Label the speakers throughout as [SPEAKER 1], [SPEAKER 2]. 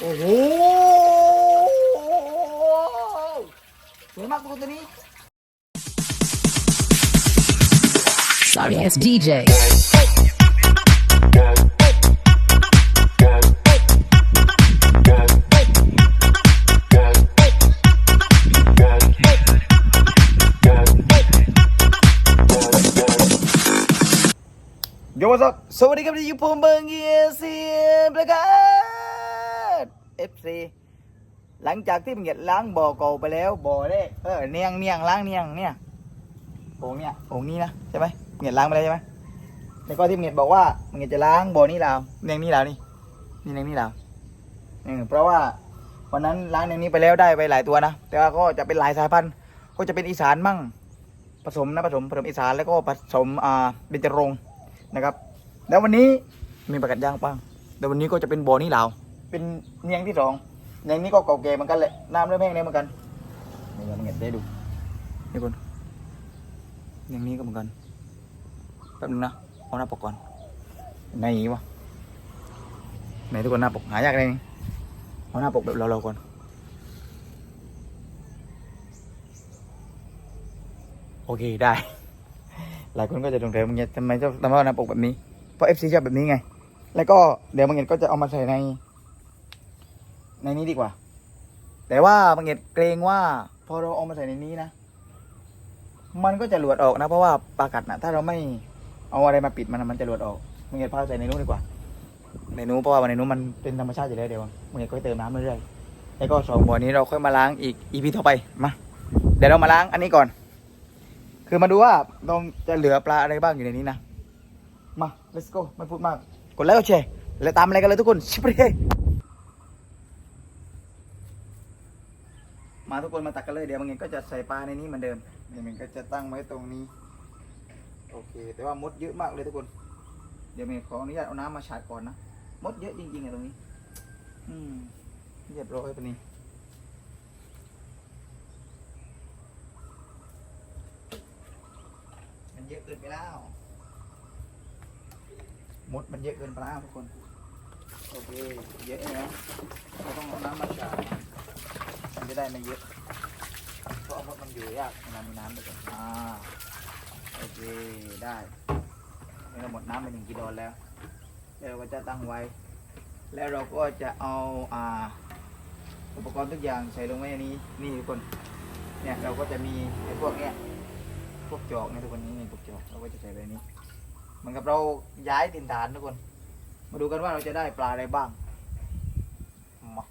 [SPEAKER 1] โอ้โหสวยมากตัวนี้
[SPEAKER 2] Sorry ass DJ.
[SPEAKER 1] โยวัสดสวัสดีครับที่อ FC หลังจากที่มันเก็บล้างบ่อเก่าไปแล้วบ่อแรกเออเนียงเนียงล้างเนียงเนี่ยโอ่งเนี่ยโอ่งนี้นะใช่ไหมมันเก็บล้างไปแล้วใช่ไหมแล้วก็ที่มันเก็บบอกว่ามันเก็บจะล้างบ่อนี้แล้วเนียงนี้แล้วนี่นี่เนียงนี้แล้วอืมเพราะว่าวันนั้นล้างเนียงนี้ไปแล้วได้ไปหลายตัวนะแต่ว่าก็จะเป็นหลายสายพันธุ์ก็จะเป็นอีสานมั่งผสมนะผสมผสมอีสานแล้วก็ผสมอ่าเบญจรงค์นะครับ แล้ววันนี้มีประกาศย่างปังแต่วันนี้ก็จะเป็นบ่อนี่เหลา เป็นเนียงที่สองเนียงนี้ก็เก่าแก่เหมือนกันแหละน้ำเริ่มแห้งแล้วเหมือนกันนี่เราเห็นได้ดูนี่คนเนียงนี้ก็เหมือนกันแป๊บนึงนะเอาหน้าปกก่อนไหนวะไหนทุกคนหน้าปกหายากเลยเอาหน้าปกแบบเราๆก่อนโอเคได้ หลายคนก็จะสงสัยมึงเนี่ยทำไมเจ้าทำไมหน้าปกแบบนี้เพราะเอฟซีชอบแบบนี้ไง แล้วก็เดี๋ยวบางเอ็ดก็จะเอามาใส่ใน ในนี้ดีกว่า แต่ว่าบางเอ็ดเกรงว่า พอเราเอามาใส่ในนี้นะ มันก็จะหลวดออกนะ เพราะว่าปลากัดนะถ้าเราไม่เอาอะไรมาปิดมันมันจะหลวดออกบางเอ็ดพาใส่ในนู้นดีกว่า ในนู้นเพราะว่าในนู้นมันเป็นธรรมชาติอยู่แล้วเดี๋ยวบางเอ็ดก็เติมน้ำเรื่อยๆแล้วก็สองบ่อนี้เราค่อยมาล้างอีกอีพีต่อไปมาเดี๋ยวเรามาล้างอันนี้ก่อน คือมาดูว่าเราจะเหลือปลาอะไรบ้างอยู่ในนี้นะมา let's go ไม่พูดมาก กดไลค์กดแชร์แล้วตามอะไรกันเลยทุกคนชิบเร่ มาทุกคนมาตักกันเลยเดี๋ยวบางเงินก็จะใส่ปลาในนี้เหมือนเดิมบางเงินก็จะตั้งไว้ตรงนี้ โอเค แต่ว่ามดเยอะมากเลยทุกคน เดี๋ยวเมย์ขออนุญาตเอาน้ำมาฉาดก่อนนะ มดเยอะจริงๆอะตรงนี้ อืมเรียบร้อยปะนี่มันเยอะเกินไปแล้วมดมันเยอะเกินไปแล้วทุกคน โอเค เยอะแล้วเราต้องเอาน้ำมาฉาบมัน จะได้ไม่เยอะเพราะมดมันอยู่ยากเวลามีน้ำไปก่อนอ่าโอเคได้เราหมดน้ำไปหนึ่งกิโลแล้วแล้วเราก็จะตั้งไว้ แล้วเราก็จะเอาอ่าอุปกรณ์ทุกอย่างใส่ลงไว้ในนี้นี่ทุกคนเนี่ยเราก็จะมีไอ้พวกเนี้ยพวกจอกเนี่ยทุกคนนี้นี่พวกจอกเราก็จะใส่แบบนี้เหมือนกับเราย้ายถิ่นฐานทุกคน มาดูกันว่าเราจะได้ปลาอะไรบ้างมา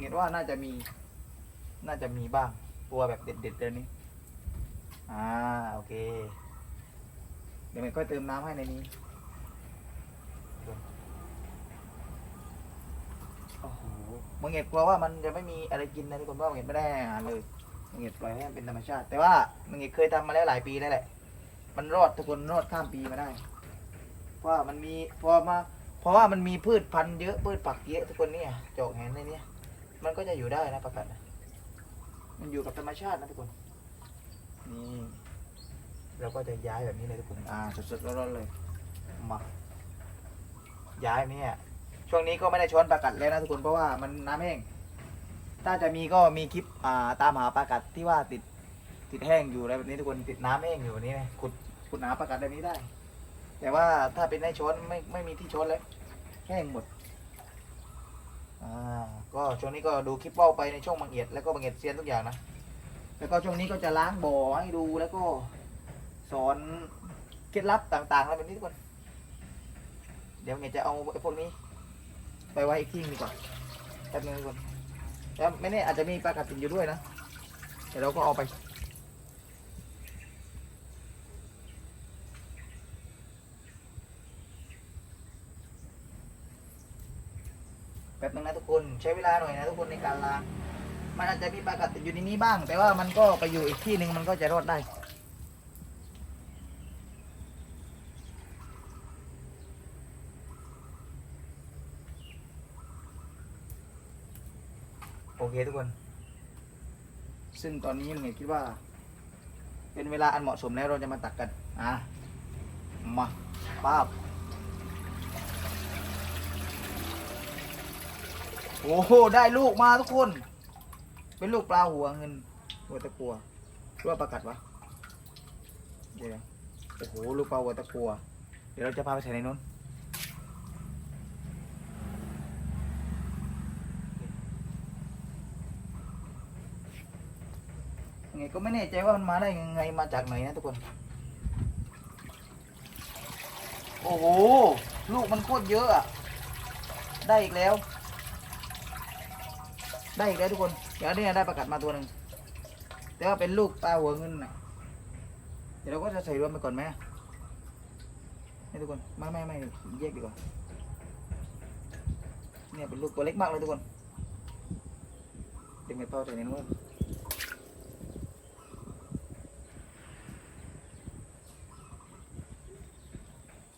[SPEAKER 1] เห็นว่าน่าจะมี น่าจะมีบ้าง ตัวแบบเด็ดๆเดี๋ยวนี้ อ่า โอเค เดี๋ยวมันก็เติมน้ำให้ในนี้ โอ้โหมึงเห็นกลัวว่ามันจะไม่มีอะไรกินนะทุกคนเพราะมึงเห็นไม่ได้อาหารเลยมึงเห็ดปล่อยให้มันเป็นธรรมชาติ แต่ว่ามึงเห็ดเคยทำมาแล้วหลายปีแล้วแหละ มันรอดทุกคนรอดข้ามปีมาได้ เพราะว่ามันมีพอมาเพราะว่ามันมีพืชพันธุ์เยอะพืชผักเยอะทุกคนเนี่ยจอกแหนในเนี้ยมันก็จะอยู่ได้นะประกาศน มันอยู่กับธรรมชาตินะทุกคน นี่เราก็จะย้ายแบบนี้เลยทุกคน อ่าสดๆร้อนๆเลย มาย้ายเนี่ย ช่วงนี้ก็ไม่ได้ช้อนประกัดแล้วนะทุกคน เพราะว่ามันน้ำแห้ง ถ้าจะมีก็มีคลิปอ่าตามหาปลากัดที่ว่าติดติดแห้งอยู่อะไรแบบนี้ทุกคนติดน้ำแห้งอยู่แบบนี้นะขุดขุดหาปลากัดแบบนี้ได้ แต่ว่าถ้าเป็นในช้อนไม่ไม่มีที่ช้อนแล้วแห้งหมด อ่าก็ช่วงนี้ก็ดูคลิปเป้าไปในช่วงบางเอียดแล้วก็บางเอียดเซียนทุกอย่างนะ แล้วก็ช่วงนี้ก็จะล้างบ่อให้ดูแล้วก็สอนเคล็ดลับต่างๆอะไรแบบนี้ทุกคน เดี๋ยวบางเอียดจะเอาไอ้พวกนี้ ไปไว้อีกที่ดีกว่าแป๊บนึงทุกคนแล้วไม่แน่อาจจะมีปลากัดติดอยู่ด้วยนะแต่เราก็เอาไป แป๊บนึงนะทุกคนใช้เวลาหน่อยนะทุกคนในการล้างมันอาจจะมีปลากัดติดอยู่ในนี้บ้าง แต่ว่ามันก็ไปอยู่อีกที่หนึ่งมันก็จะรอดได้โอเคทุกคน ซึ่งตอนนี้มึงคิดว่า เป็นเวลาอันเหมาะสมแล้วเราจะมาตักกัน อะ มาป้าบ โอ้โห ได้ลูกมาทุกคน เป็นลูกปลาหัวเงิน หัวตะกัวหรือว่าปลากัดวะเดี๋ยวโอ้โห ลูกปลาหัวตะกัว เดี๋ยวเราจะพาไปใส่ในนู้นไงก็ไม่แน่ใจว่ามันมาได้ยังไงมาจากไหนนะทุกคน โอ้โห ลูกมันโคตรเยอะอะ ได้อีกแล้ว ได้อีกแล้วทุกคน เดี๋ยวเนี่ยได้ประกาศมาตัวหนึ่งแต่ว่าเป็นลูกปลาหัวเงินนะเดี๋ยวเราก็จะใส่รวมไปก่อนไหมอะนี่ทุกคน ไม่ไม่ไม่แยกดีกว่า เนี่ยเป็นลูกตัวเล็กมากเลยทุกคนเด็กไม่เป้าใส่ในนู้น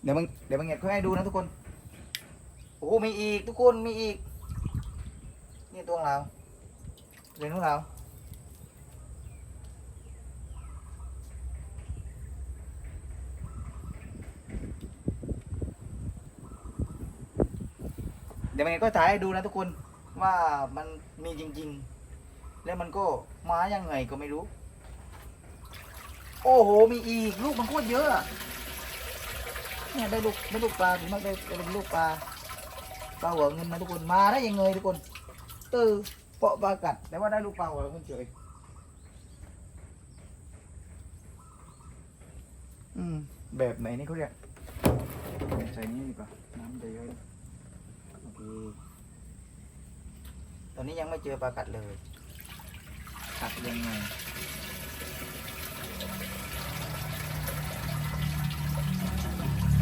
[SPEAKER 1] เดี๋ยวมึงเดี๋ยวมึงเงียบค่อยให้ดูนะทุกคน โอ้ มีอีกทุกคน มีอีก ตัวของเราเรียนของเราเดี๋ยวมันก็ถ่ายให้ดูนะทุกคนว่ามันมีจริง ๆ แล้วมันก็มายังไงก็ไม่รู้ โอ้โห มีอีก ลูกมันโคตรเยอะเนี่ยได้ลูกได้ลูกปลาถึงมากได้ได้เป็นลูกปลาปลาหัวเงินนะทุกคนมาได้ยังไงทุกคน เออเปาะปลากัด แต่ว่าได้ลูกปลาหัวเงินเฉยอืม แบบไหนนี่เขาเรียกใส่นี่ดีกว่า น้ำเยอะโอเคตอนนี้ยังไม่เจอปลากัดเลยกัดยังไง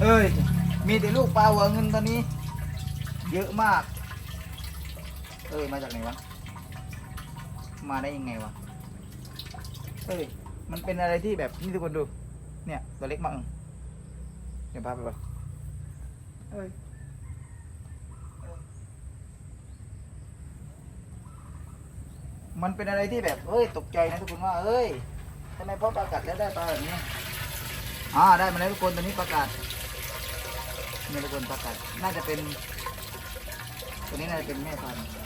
[SPEAKER 1] เอ้ย มีแต่ลูกปลาหัวเงินตอนนี้ เยอะมาก อ้ยมาจากไหนวะ มาได้ยังไงวะ เอ้ย มันเป็นอะไรที่แบบนี่ทุกคนดู เนี่ย ตัวเล็กมากอืมเดี๋ยวพาไปก่อนเอ้ยเอ้ยมันเป็นอะไรที่แบบเอ้ย ตกใจนะทุกคนว่า เอ้ยทำไมพ่อประกาศแล้วได้ปลาแบบนี้ อ่า ได้มาแล้วทุกคนตอนนี้ประกาศนี่ทุกคนประกาศ น่าจะเป็น ตัวนี้น่าจะเป็นแม่พันธุ์ใ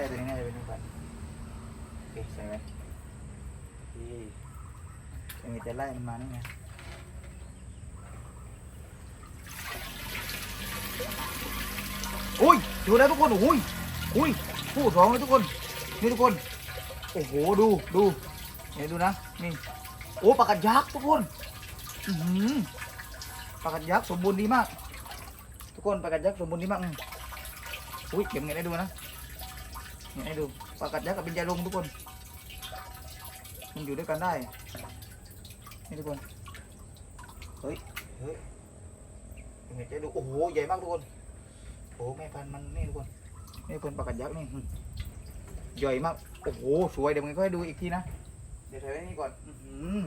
[SPEAKER 1] ช่ตัวนี้น่าจะเป็นแม่พันธุ์โอเคใส่ไว้ที่ยังไงจะไล่มันมานี่ไงอุ้ยดูแล้วทุกคนอุ้ยอุ้ยคู่สองเลยทุกคนนี่ทุกคนโอ้โหดูดูเห็นดูนะนี่โอ้ปลากัดยักษ์ทุกคนอือหือปลากัดยักษ์สมบูรณ์ดีมาก ทุกคนปลากัดยักษ์สมบูรณ์ดีมากอืมอุ้ยเก็บเงินให้ดูนะเงิน ให้ดูปลากัดยักษ์กับเป็นยาลงทุกคน มันอยู่ด้วยกันได้นี่ทุกคน เฮ้ย เฮ้ยเงินให้ดู โอ้โห ใหญ่มากทุกคน โอ้โหแม่พันธุ์มันนี่ทุกคน นี่ทุกคนปลากัดยักษ์นี่ ใหญ่มาก โอ้โห สวย เดี๋ยวมึงก็ให้ดูอีกทีนะ เดี๋ยวถ่ายไว้นี่ก่อนอื้อหือ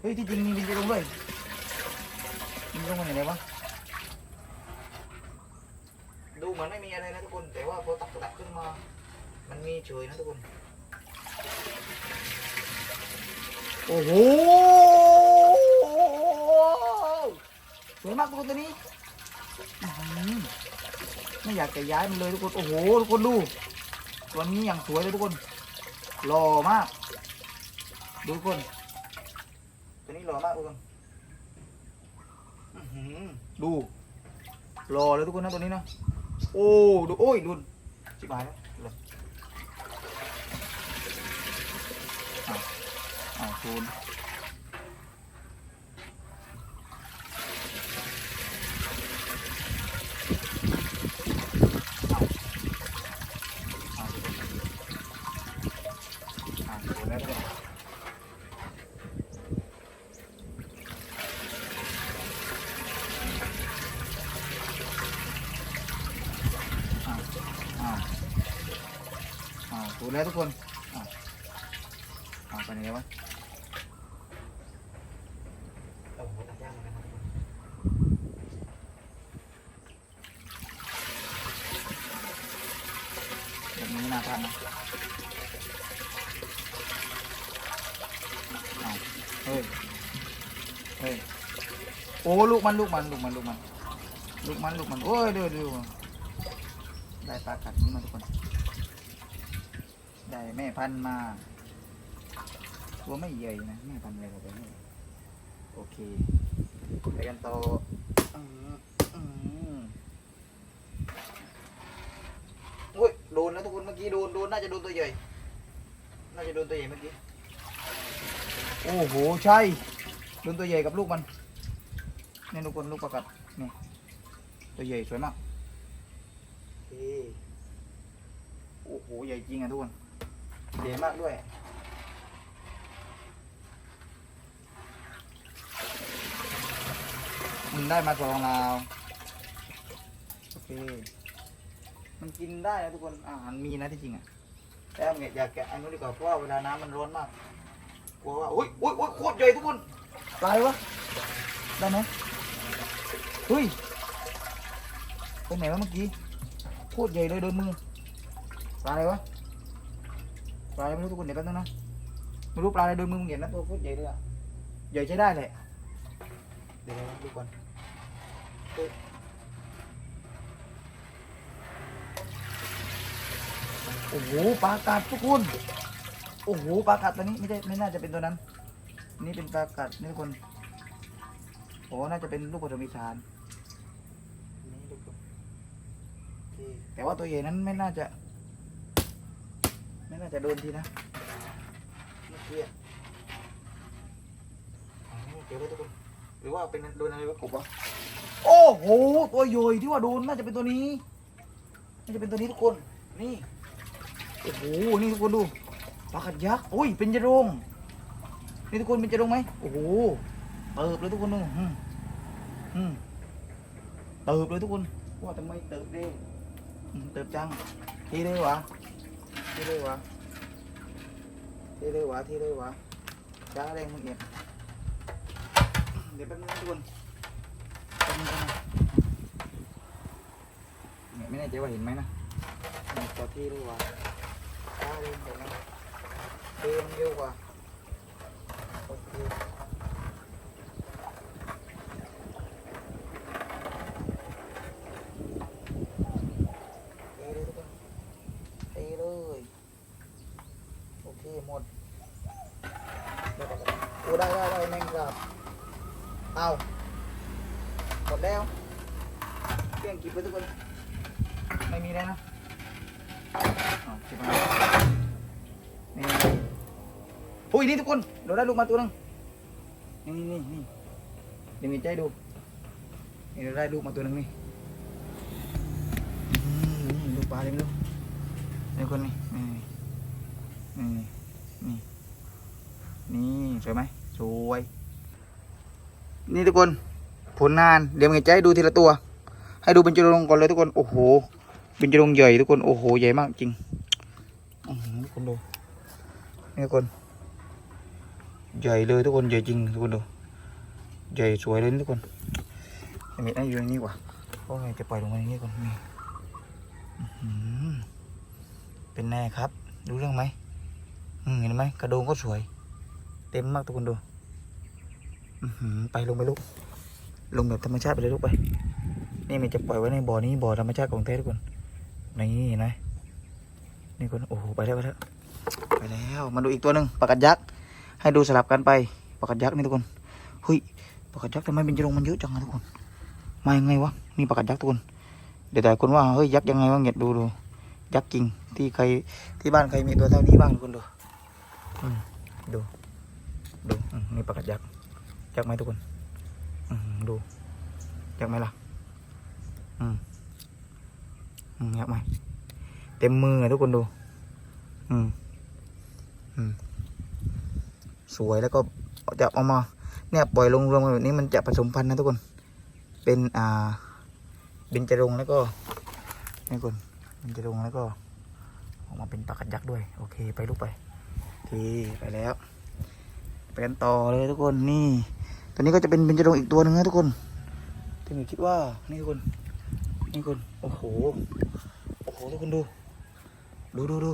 [SPEAKER 1] เฮ้ย ที่จริงมีเป็นยาลงด้วยมันลงมาไหนวะดูเหมือนไม่มีอะไรนะทุกคน แต่ว่าพอตักตักขึ้นมา มันมีเฉยนะทุกคน โอ้โหสวยมากทุกคนตัวนี้อื้อหือไม่อยากจะย้ายมันเลยทุกคน โอ้โห ทุกคนดูตัวนี้อย่างสวยเลยทุกคนหล่อมาก ดูทุกคน ตัวนี้หล่อมากทุกคนอื้อหือดูหล่อเลยทุกคนนะตัวนี้นะ โอ้ ดู โอ้ยดุนชิบหายแล้วเลยอ้าวอ้าว คูณอ้าวอ้าวทุกคนอ้าวคูณแล้วทุกคนอ้าวอ้าวอ้าวคูณแล้วทุกคนอ้าอ้าไปไหนวะโอ้โหตัดยากเหมือนกันนะทุกคนแบบนี้ไม่น่าพลาดนะอ้าวเฮ้ย เฮ้ย โอ้ ลูกมันลูกมันลูกมันลูกมันลูกมันลูกมันโอ้ยดี๋ยวเดี๋ยวได้ปลากัดนี้มาทุกคน ได้แม่พันมา ตัวไม่ใหญ่นะแม่พันธุ์อะไรแบบนี้โอเคไปกันต่ออืมอืมโอ้ยโดนแล้วทุกคนเมื่อกี้โดนโดนน่าจะโดนตัวใหญ่ น่าจะโดนตัวใหญ่เมื่อกี้ โอ้โห ใช่ โดนตัวใหญ่กับลูกมัน นี่ทุกคนลูกประกัดนี่ตัวใหญ่สวยมากโอเคโอ้โหใหญ่จริงอะทุกคนใหญ่มากด้วยมันได้มาสองลาวโอเค มันกินได้นะทุกคนอาหารมีนะที่จริงอะแต่เนี่ยอยากแกะอันนู้นดีกว่าเพราะว่าเวลาน้ำมันร้อนมากกลัวว่าอุ้ยอุ้ยอุ้ยโคตรใหญ่ทุกคนปลาอะไรวะได้ไหม เฮ้ยไปไหนวะเมื่อกี้โคตรใหญ่เลยโดนมือปลาอะไรวะปลาอะไรไม่รู้ทุกคนเดี๋ยวแป๊บนึงนะไม่รู้ปลาอะไรโดนมือมึงเห็นนะตัวโคตรใหญ่เลยอะใหญ่ใช้ได้เลยเดี๋ยวดูก่อนโอ้โหปลากัดทุกคนโอ้โหปลากัดตัวนี้ไม่ใช่ไม่น่าจะเป็นตัวนั้น นี่เป็นปลากัดนี่ทุกคนโอ้น่าจะเป็นลูกผสมอีสานทุกคนโอเค แต่ว่าตัวใหญ่นั้นไม่น่าจะ ไม่น่าจะโดนทีนะเมื่อกี้อะอ๋อเจอแล้วทุกคนหรือว่าเป็นโดนอะไรวะกบวะโอ้โหตัวใหญ่ที่ว่าโดนน่าจะเป็นตัวนี้น่าจะเป็นตัวนี้ทุกคนนี่โอ้โหนี่ทุกคนดูปลาขัดยักษ์อุ้ยเป็นจะรงนี่ทุกคนเป็นจะรงไหมโอ้โหเติบเลยทุกคนดูอืมอืมเติบเลยทุกคนว่าทำไมเติบเด้ เติบจัง ทีเลยวะ ทีเลยวะ ทีเลยวะ ทีเลยวะจ้าแรงมึงเนี่ยเดี๋ยวแป๊บนึงทุกคนแป๊บนึงนะเนี่ยไม่แน่ใจว่าเห็นไหมนะมันต่อที่เลยวะช้าเร็วเห็นไหมเดินเร็วกว่าโอเคเทเลยทุกคนเทเลยโอเคหมดเดี๋ยวก่อน โอ้ได้ได้ได้แมงกับเอาหมดแล้วเกลี้ยงกิบไปทุกคน ไม่มีแล้วนะอ๋อชิบหานี่อุ้ยนี่ทุกคนเราได้ลูกมาตัวหนึงนี่นี่นี่เดี๋ยวมีใจดูนี่เราได้ลูกมาตัวหนึงนี่อืมนี่ลูกปลาเลยไม่รู้นี่คนนี่นี่นี่นี่นี่ สวยไหมสวย นี่ทุกคน ผลงาน เดี๋ยวมีใจดูทีละตัว ให้ดูเป็นจุลงก่อนเลยทุกคน โอ้โห เป็นจรงใหญ่ทุกคน โอ้โห ใหญ่มากจริงอื้อหือทุกคนดู นี่ทุกคน ใหญ่เลยทุกคน ใหญ่จริงทุกคนดู ใหญ่สวยเลยนะทุกคนไอ้เม็ดนั่นอยู่ในนี้กว่าเพราะไงจะปล่อยลงมาในนี้ก่อนนี่อื้อหือเป็นแน่ครับ รู้เรื่องไหมอืมเห็นไหมกระโดงก็สวย เต็มมากทุกคนดูไปลงไปลูก ลงแบบธรรมชาติไปเลยลูกไป นี่มันจะปล่อยไว้ในบ่อนี้บ่อธรรมชาติของแท้ทุกคน นี่นไหมนี่คนโอ้โหไปแล้วไปแล้วไปแล้วมาดูอีกตัวหนึ่งปากัดยักษ์ให้ดูสลับกันไปปากัดยักษ์นี่ทุกคนเฮ้ยปากัดยักษ์ทำไมเป็นจรงมันเยอะจังอะทุกคนมายังไงวะนี่ปากัดยักษ์ทุกคนเดี๋ยวแต่คนว่าเฮ้ยยักษ์ยังไงวะเงียดูดูยักษ์จริงที่ใครที่บ้านใครมีตัวเท่านี้บ้างทุกคนดูอืมดู ดูมนี่ปลากัดยักษ์ยักษ์ไหมทุกคนดูยักษ์ไหมล่ะอืมอืมยักไหมเต็มมือทุกคนดู อืมอืมสวยแล้วก็จะเอามา เนี่ยปล่อยลงรวมกันแบบนี้มันจะผสมพันธุ์นะทุกคน เป็นอ่าเบญจรงแล้วก็นี่คนเบญจรงแล้วก็ออกมาเป็นปลากัดยักษ์ด้วย โอเค ไปลูกไปโอเคไปแล้ว ไปกันต่อเลยทุกคนนี่ ตัวนี้ก็จะเป็นเบญจรงอีกตัวหนึ่งนะทุกคนที่หนูคิดว่านี่ทุกคน นี่คุณโอ้โหโอ้โหทุกคนดู ดูดูดู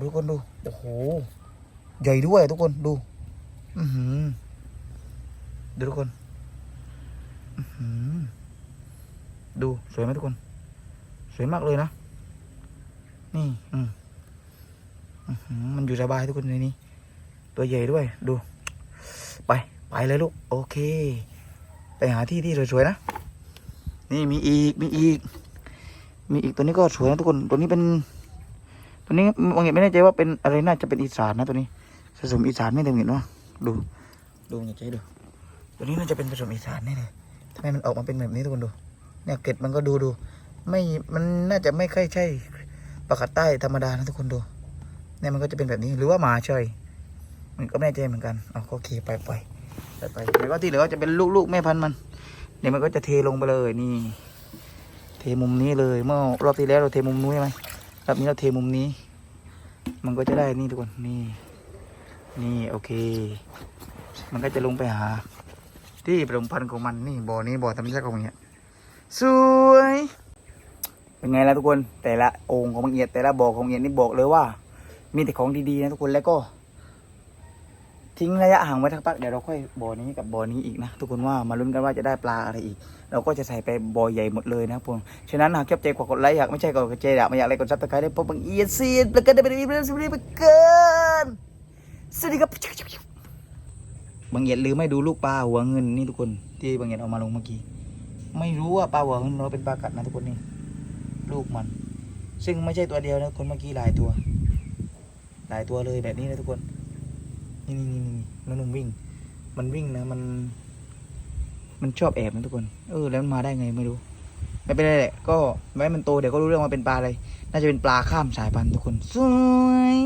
[SPEAKER 1] ดูคนดูโอ้โหใหญ่ด้วยทุกคนดูอือหือดูทุกคนอือหือดูสวยไหมทุกคน สวยมากเลยนะ นี่ อืมอื้อหือมันอยู่สบายทุกคนในนี้ ตัวใหญ่ด้วยดู ไปไปเลยลูก โอเค ไปหาที่ที่สวยๆนะ นี่มีอีกมีอีก มีอีกตัวนี้ก็สวยนะทุกคนตัวนี้เป็นตัวนี้บางเห็นไม่แน่ใจว่าเป็นอะไรน่าจะเป็นอีสานนะตัวนี้ผสมอีสานไม่ได้เห็นว่าดูดูอย่าใจดูตัวนี้น่าจะเป็นผสมอีสานแน่เลยทำไมมันออกมาเป็นแบบนี้ทุกคนดู เนี่ยเกล็ดมันก็ดูดู ไม่มันน่าจะไม่ค่อยใช่ปลากัดใต้ธรรมดานะทุกคนดูเนี่ยมันก็จะเป็นแบบนี้หรือว่าหมาเฉย มันก็ไม่แน่ใจเหมือนกันเอาโอเคไปไปไปไปแล้วก็ที่เหลือก็จะเป็นลูกๆแม่พันธุ์มันเนี่ยมันก็จะเทลงไปเลยนี่ เทมุมนี้เลยเมื่อรอบที่แล้วเราเทมุมนู้นใช่ไหมรอบนี้เราเทมุมนี้ มันก็จะได้นี่ทุกคนนี่นี่โอเค มันก็จะลงไปหา ที่ผสมพันธุ์ของมันนี่บ่อนี้บ่อธรรมชาติของเนี่ยสวยเป็นไงล่ะทุกคนแต่ละองค์ของมังเอียดแต่ละบ่อของมังเอียดนี่บอกเลยว่า มีแต่ของดีๆนะทุกคนแล้วก็ ทิ้งระยะห่างไว้ทักพักเดี๋ยวเราค่อยบ่อนี้กับบ่อนี้อีกนะทุกคนว่ามาลุ้นกันว่าจะได้ปลาอะไรอีก เราก็จะใส่ไปบ่อใหญ่หมดเลยนะครับผมฉะนั้นหากชอบใจกว่ากดไลค์อยากไม่ใช่กดกระเจอยากไม่อยากอะไรกดซับสไครต์ได้พบบังเอียดซีดแล้วก็ได้ไปดีไปเลยไปเกินสวัสดีครับบางเอียดลืมไม่ดูลูกปลาหัวเงินนี่ทุกคนที่บางเอียดเอามาลงเมื่อกี้ ไม่รู้ว่าปลาหัวเงินเราเป็นปลากัดนะทุกคนนี่ลูกมัน ซึ่งไม่ใช่ตัวเดียวนะคนเมื่อกี้หลายตัว หลายตัวเลยแบบนี้นะทุกคน นี่นี่นี่นี่น้องนุ่มวิ่ง มันวิ่งนะ มัน มันชอบแอบนะทุกคน เออ แล้วมันมาได้ไงไม่รู้ ไม่เป็นไรแหละ ก็ไว้มันโตเดี๋ยวก็รู้เรื่องว่าเป็นปลาอะไร น่าจะเป็นปลาข้ามสายพันธุ์ทุกคน สวย